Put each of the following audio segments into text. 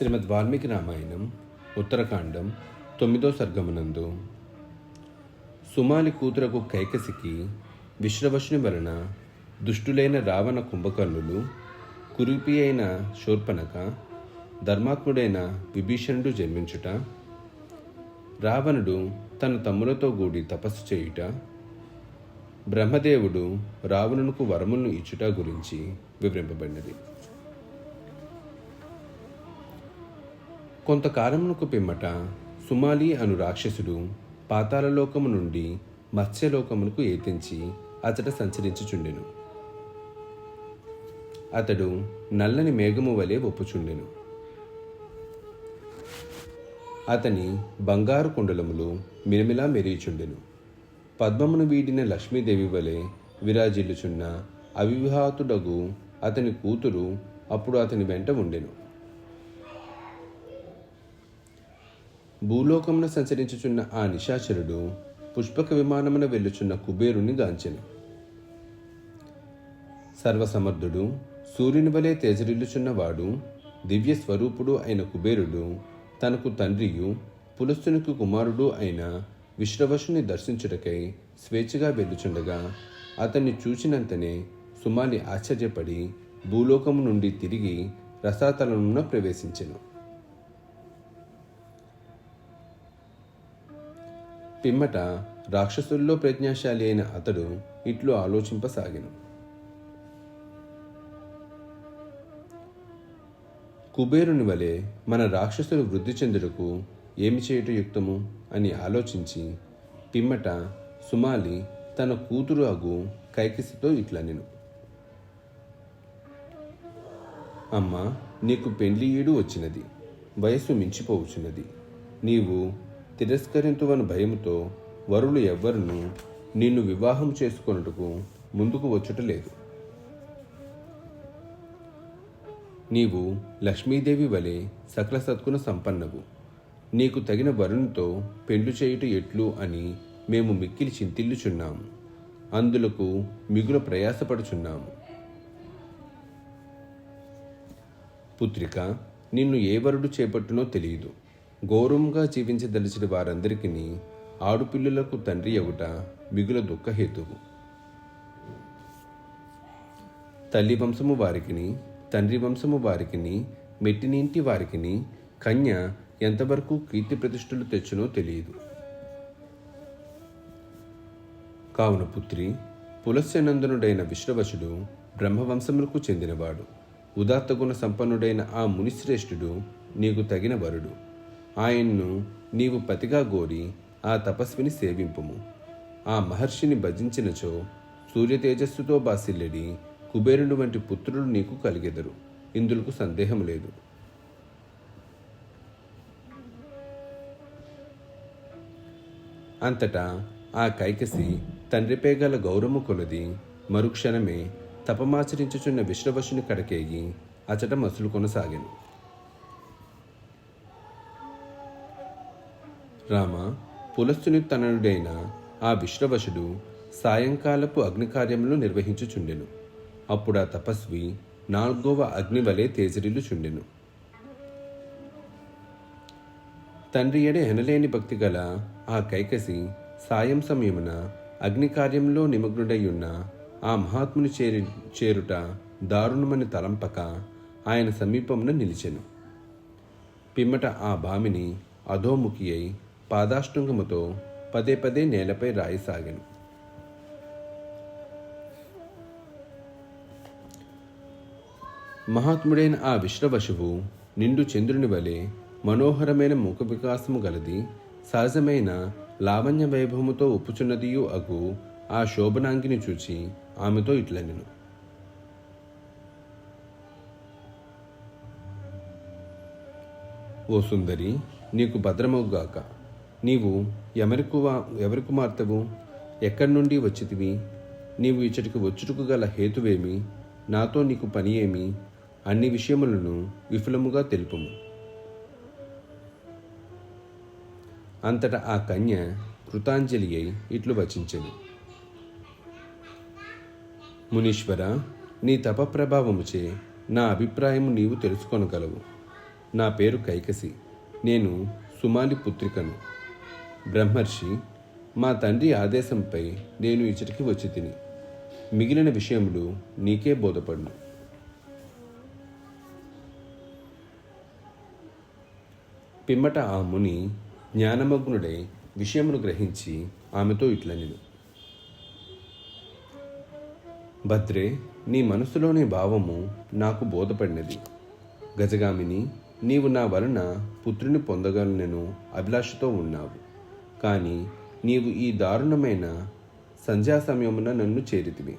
శ్రీమద్ వాల్మీకి రామాయణం ఉత్తరకాండం తొమ్మిదో సర్గమునందు. సుమాలి కూతురకు కైకసికి విశ్రవశుని వలన దుష్టులైన రావణ కుంభకర్ణులు కురిపి అయిన శూర్పణక ధర్మాత్ముడైన విభీషణుడు జన్మించుట రావణుడు తన తమ్ములతో కూడి తపస్సు చేయుట బ్రహ్మదేవుడు రావణునకు వరములను ఇచ్చుట గురించి వివరింపబడినది. కొంతకాలమునకు పిమ్మట సుమాలి అను రాక్షసుడు పాతాళలోకము నుండి మత్స్యలోకమునకు ఏతించి అతడ సంచరించుచుండెను. అతడు నల్లని మేఘము వలె ఒప్పుచుండెను. అతని బంగారు కుండలములు మిరమిలా మెరియుచుండెను. పద్మమును వీడిన లక్ష్మీదేవి వలె విరాజిల్లుచున్న అవివాహాతుడగు అతని కూతురు అప్పుడు అతని వెంట ఉండెను. భూలోకమున సంచరించుచున్న ఆ నిశాచరుడు పుష్పక విమానమున వెళ్ళుచున్న కుబేరుని గాంచెను. సర్వసమర్థుడు సూర్యుని వలె తేజరిల్లుచున్నవాడు దివ్య స్వరూపుడు అయిన కుబేరుడు తనకు తండ్రియు పులస్తునికి కుమారుడు అయిన విశ్రవశుని దర్శించుటకై స్వేచ్ఛగా వెళ్ళుచుండగా అతన్ని చూచినంతనే సుమాలి ఆశ్చర్యపడి భూలోకము నుండి తిరిగి రసాతలమున ప్రవేశించెను. పిమ్మట రాక్షసుల్లో ప్రజ్ఞాశాలి అయిన అతడు ఇట్లు ఆలోచింపసాగెను. కుబేరుని వలె మన రాక్షసులు వృద్ధి చెందుటకు ఏమి చేయుట యుక్తము అని ఆలోచించి పిమ్మట సుమాలి తన కూతురు అగు కైకిసితో ఇట్లనెను. అమ్మ నీకు పెండ్లియుడు వచ్చినది వయస్సు మించిపోవచ్చున్నది నీవు తిరస్కరింతువని భయముతో వరులు ఎవ్వరును నిన్ను వివాహం చేసుకొనుటకు ముందుకు వచ్చుట లేదు నీవు లక్ష్మీదేవి వలె సకల సత్కున సంపన్నవు. నీకు తగిన వరునితో పెండ్లు చేయుట ఎట్లు అని మేము మిక్కిలి చింతిల్లుచున్నాము. అందులకు మిగుల ప్రయాసపడుచున్నాము. పుత్రిక నిన్ను ఏ వరుడు చేపట్టునో తెలియదు. గౌరవంగా జీవించదలిచిన వారందరికీ ఆడుపిల్లులకు తండ్రి అవుట మిగుల దుఃఖహేతువు. తల్లి వంశము వారికిని తండ్రి వంశము వారికిని మెట్టినింటి వారికిని కన్య ఎంతవరకు కీర్తి ప్రతిష్టలు తెచ్చునో తెలియదు. కావున పుత్రి పులస్యనందనుడైన విశ్వవశుడు బ్రహ్మవంశములకు చెందినవాడు. ఉదాత్తగుణ సంపన్నుడైన ఆ మునిశ్రేష్ఠుడు నీకు తగిన వరుడు. ఆయన్ను నీవు పతిగా గోరి ఆ తపస్విని సేవింపుము. ఆ మహర్షిని భజించినచో సూర్య తేజస్సుతో బాసిల్లెడి కుబేరుడు వంటి పుత్రుడు నీకు కలిగెదరు. ఇందులకు సందేహం లేదు. అంతటా ఆ కైకసి తండ్రిపై గల గౌరవము కొలది మరుక్షణమే తపమాచరించుచున్న విశ్వవశుని కడకేగి అచట మసులు కొనసాగాను. రామ పులస్తుని తనయుడైన ఆ విశ్రవశుడు సాయంకాలపు అగ్నికార్యములు నిర్వహించుచుండెను. అప్పుడు ఆ తపస్వి నాల్గవ అగ్ని వలె తేజరిల్లుచుండెను. తండ్రి ఎడ ఎనలేని భక్తి గల ఆ కైకసి సాయం సమయమున అగ్నికార్యంలో నిమగ్నుడయ్యున్న నిమగ్నుడై ఉన్న ఆ మహాత్ముని చేరి చేరుట దారుణమని తలంపక ఆయన సమీపమున నిలిచెను. పిమ్మట ఆ భామిని అధోముఖి అయి పాదాష్టంగముతో పదే పదే నేలపై రాయసాగాను. మహాత్ముడైన ఆ విశ్వవశువు నిండు చంద్రుని వలె మనోహరమైన ముఖ వికాసము గలది సహజమైన లావణ్య వైభవముతో ఉప్పుచున్నదియు అగు ఆ శోభనాంగిని చూచి ఆమెతో ఇట్లనెను. ఓ సుందరి నీకు భద్రమవుగాక నీవు ఎవరి ఎవరి కుమార్తెవు ఎక్కడి నుండి వచ్చితివి? నీవు ఇచ్చటికి వచ్చుటకు గల హేతువేమి? నాతో నీకు పని ఏమి అన్ని విషయములను విఫలముగా తెలుపుము. అంతటా ఆ కన్య కృతాంజలి అయి ఇట్లు వచించెను. మునీశ్వర నీ తపప్రభావముచే నా అభిప్రాయము నీవు తెలుసుకొనగలవు. నా పేరు కైకసి. నేను సుమాలి పుత్రికను. బ్రహ్మర్షి మా తండ్రి ఆదేశంపై నేను ఇచ్చటికి వచ్చి తిని మిగిలిన విషయములు నీకే బోధపడును. పిమ్మట ఆ ముని జ్ఞానమగ్నుడై విషయమును గ్రహించి ఆమెతో ఇట్లనిను భద్రే నీ మనసులోని భావము నాకు బోధపడినది. గజగామిని నీవు నా వలన పుత్రుని పొందగలనెను అభిలాషతో ఉన్నావు. కానీ నీవు ఈ దారుణమైన సంధ్యా సమయమున నన్ను చేరితివి.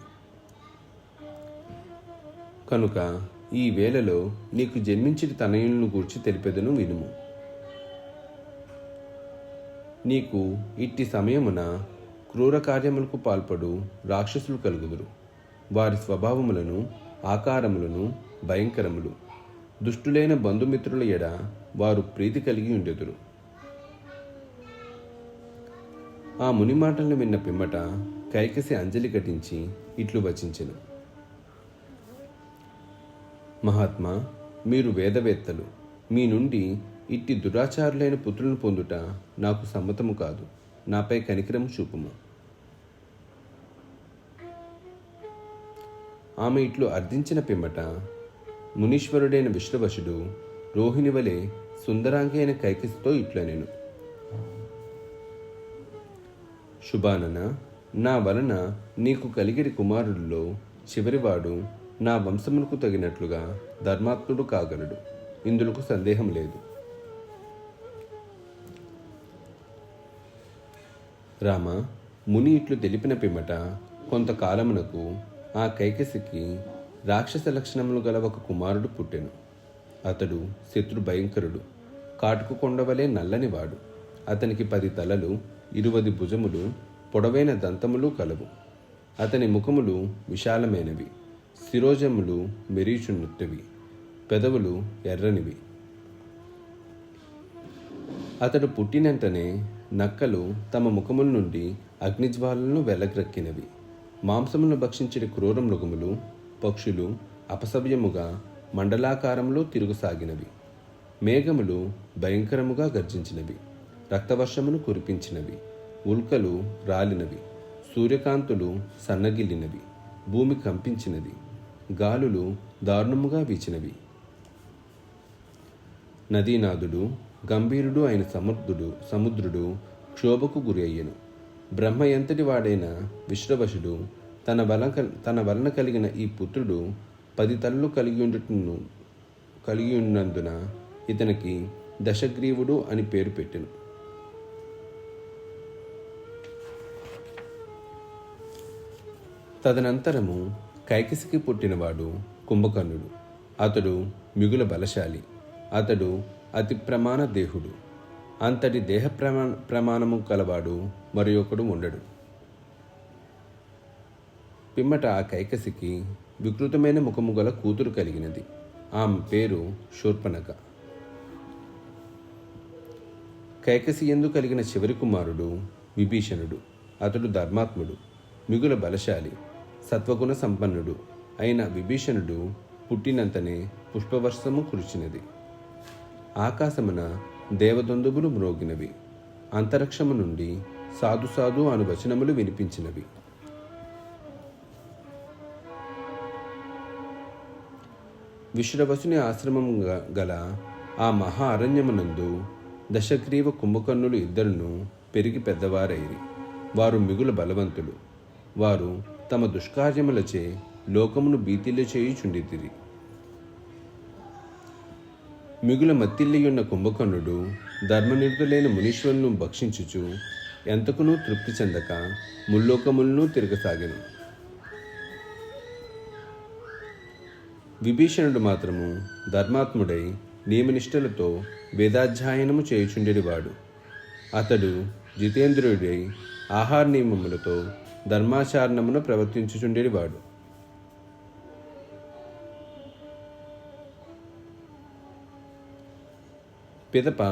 కనుక ఈ వేళలో నీకు జన్మించిన తనయులను గూర్చి తెలిపెదను వినుము. నీకు ఇట్టి సమయమున క్రూర కార్యములకు పాల్పడు రాక్షసులు కలుగుదురు. వారి స్వభావములను ఆకారములను భయంకరములు. దుష్టులైన బంధుమిత్రుల ఎడ వారు ప్రీతి కలిగి ఉండెదురు. ఆ ముని మాటలను విన్న పిమ్మట కైకసి అంజలి ఘటించి ఇట్లు వచించెను. మహాత్మా మీరు వేదవేత్తలు మీ నుండి ఇట్టి దురాచారులైన పుత్రులను పొందుట నాకు సమ్మతము కాదు నాపై కనికరము చూపుము. ఆమె ఇట్లు అర్థించిన పిమ్మట మునీశ్వరుడైన విశ్వవశుడు రోహిణి వలె సుందరాంగి అయిన కైకసితో ఇట్లనెను. శుభానన. నా వలన నీకు కలిగిరి కుమారుల్లో చివరివాడు నా వంశమునకు తగినట్లుగా ధర్మాత్ముడు కాగలడు. ఇందులకు సందేహం లేదు. రామ ముని ఇట్లు తెలిపిన పిమ్మట కొంతకాలమునకు ఆ కైకసికి రాక్షస లక్షణములు గల ఒక కుమారుడు పుట్టెను. అతడు శత్రు భయంకరుడు. కాటుకు కొండవలే నల్లనివాడు అతనికి పది తలలు ఇరువది భుజములు పొడవైన దంతములు కలవు. అతని ముఖములు విశాలమైనవి. శిరోజములు మెరీచున్నట్టువి. పెదవులు ఎర్రనివి. అతడు పుట్టినంటనే నక్కలు తమ ముఖముల నుండి అగ్నిజ్వాలను వెలగ్రక్కినవి మాంసమును భక్షించిన క్రూర మృగములు పక్షులు అపసవ్యముగా మండలాకారంలో తిరుగుసాగినవి. మేఘములు భయంకరముగా గర్జించినవి. రక్తవర్షమును కురిపించినవి. ఉల్కలు రాలినవి. సూర్యకాంతులు సన్నగిల్లినవి. భూమి కంపించినది. గాలులు దారుణముగా వీచినవి. నదీనాథుడు గంభీరుడు అయిన సముద్రుడు సముద్రుడు క్షోభకు గురి అయ్యను. బ్రహ్మ ఎంతటి వాడైన విశ్రవశుడు తన వల తన వలన కలిగిన ఈ పుత్రుడు పది తల్లు కలిగి ఉండుటను కలిగి ఉన్నందున ఇతనికి దశగ్రీవుడు అని పేరు పెట్టెను. తదనంతరము కైకసికి పుట్టినవాడు కుంభకర్ణుడు. అతడు మిగుల బలశాలి. అతడు అతి ప్రమాణ దేహుడు. అంతటి దేహ ప్రమా ప్రమాణము కలవాడు మరి ఒకడు ఉండడు. పిమ్మట ఆ కైకసికి వికృతమైన ముఖము గల కూతురు కలిగినది. ఆమె పేరు శూర్పణక కైకసి ఎందు కలిగిన చివరి కుమారుడు విభీషణుడు. అతడు ధర్మాత్ముడు. మిగుల బలశాలి. సత్వగుణ సంపన్నుడు అయిన విభీషణుడు పుట్టినంతనే పుష్పవర్షము కురిచినది. ఆకాశమున దేవదందుబులు మ్రోగినవి. అంతరిక్షము నుండి సాధు సాధు అను వచనములు వినిపించినవి. విశ్రవసుని ఆశ్రమం గ- గల ఆ మహా అరణ్యమునందు దశగ్రీవ కుంభకర్ణులు ఇద్దరును పెరిగి పెద్దవారైరి. వారు మిగులు బలవంతులు. వారు తమ దుష్కార్యములచే లోకమును భీతిల్లు చేయుచుండితిరి. మిగుల మత్తిల్లియున్న కుంభకర్ణుడు ధర్మనిరుతులైన మునీశ్వరులను భక్షించుచు ఎంతకునూ తృప్తి చెందక ముల్లోకములను తిరగసాగను. విభీషణుడు మాత్రము ధర్మాత్ముడై నియమనిష్టలతో వేదాధ్యయనము చేయుచుండేవాడు అతడు జితేంద్రుడై ఆహార నియమములతో ధర్మాచరణమును ప్రవర్తించుచుండేవాడు పిదప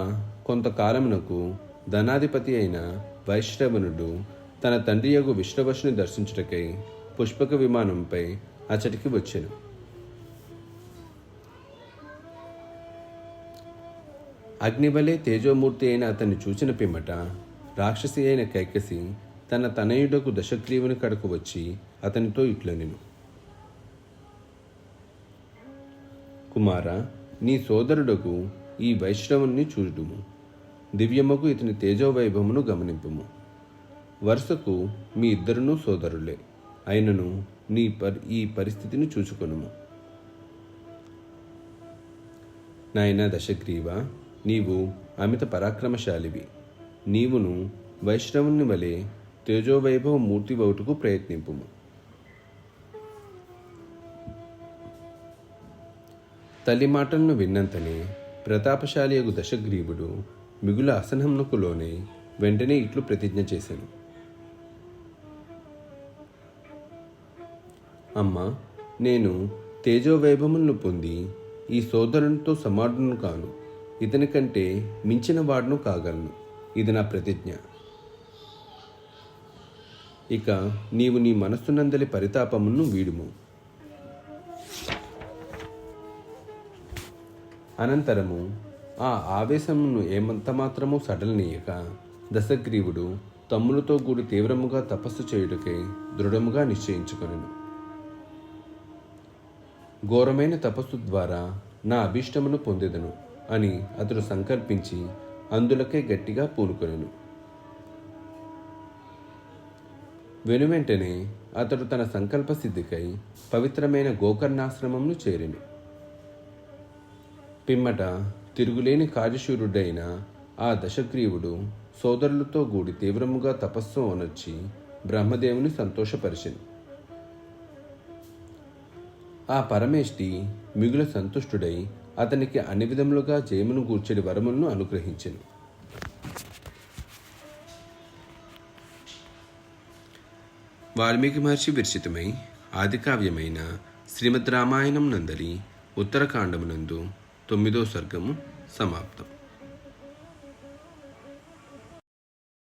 కొంతకాలమునకు ధనాధిపతి అయిన వైశ్రవణుడు తన తండ్రి యొక్క విశ్వవశుని దర్శించుటకై పుష్పక విమానంపై అచటికి వచ్చాను. అగ్నివలే తేజోమూర్తి అయిన అతన్ని చూచిన పిమ్మట రాక్షసి అయిన కైకసి తన తనయుడకు దశగ్రీవుని కడకు వచ్చి అతనితో ఇట్లనెను కుమార నీ సోదరుడకు ఈ వైష్ణవుని చూడుము. దివ్యమ్మకు ఇతని తేజోవైభవమును గమనింపుము. వరుసకు మీ ఇద్దరును సోదరులే. అయినను నీ పరి ఈ పరిస్థితిని చూచుకొనుము. నాయన దశగ్రీవ నీవు అమిత పరాక్రమశాలివి. నీవును వైష్ణవుని వలె తేజోవైభవ మూర్తి వౌటుకు ప్రయత్నింపు తల్లి మాటలను విన్నంతనే ప్రతాపశాలియగు దశగ్రీవుడు మిగుల అసహనమునకు లోనే వెంటనే ఇట్లు ప్రతిజ్ఞ చేశాను అమ్మ నేను తేజోవైభవములను పొంది ఈ సోదరునితో సమానును కాను ఇతని కంటే మించిన వాడును కాగలను. ఇది నా ప్రతిజ్ఞ. ఇక నీవు నీ మనస్సునందలి పరితాపమును వీడుము. అనంతరము ఆ ఆవేశమును ఏమంత మాత్రము సడలనీయక దశగ్రీవుడు తమ్ములతో కూడి తీవ్రముగా తపస్సు చేయుటకే దృఢముగా నిశ్చయించుకొనెను. ఘోరమైన తపస్సు ద్వారా నా అభీష్టమును పొందెదను అని అతడు సంకల్పించి అందులకే గట్టిగా పూనుకొనెను. వెనువెంటనే అతడు తన సంకల్ప సిద్ధికై పవిత్రమైన గోకర్ణాశ్రమంను చేరిను. పిమ్మట తిరుగులేని కార్యశూరుడైన ఆ దశగ్రీవుడు సోదరులతో కూడి తీవ్రముగా తపస్సు అనొచ్చి బ్రహ్మదేవుని సంతోషపరిచింది ఆ పరమేష్టి మిగుల సంతుష్టుడై అతనికి అన్ని విధములుగా జయమును గూర్చడి వరములను అనుగ్రహించెను. వాల్మీకి మహర్షి విరచితమై ఆదికావ్యమైన శ్రీమద్ రామాయణం నందలి ఉత్తరకాండమునందు తొమ్మిదో సర్గము సమాప్తం.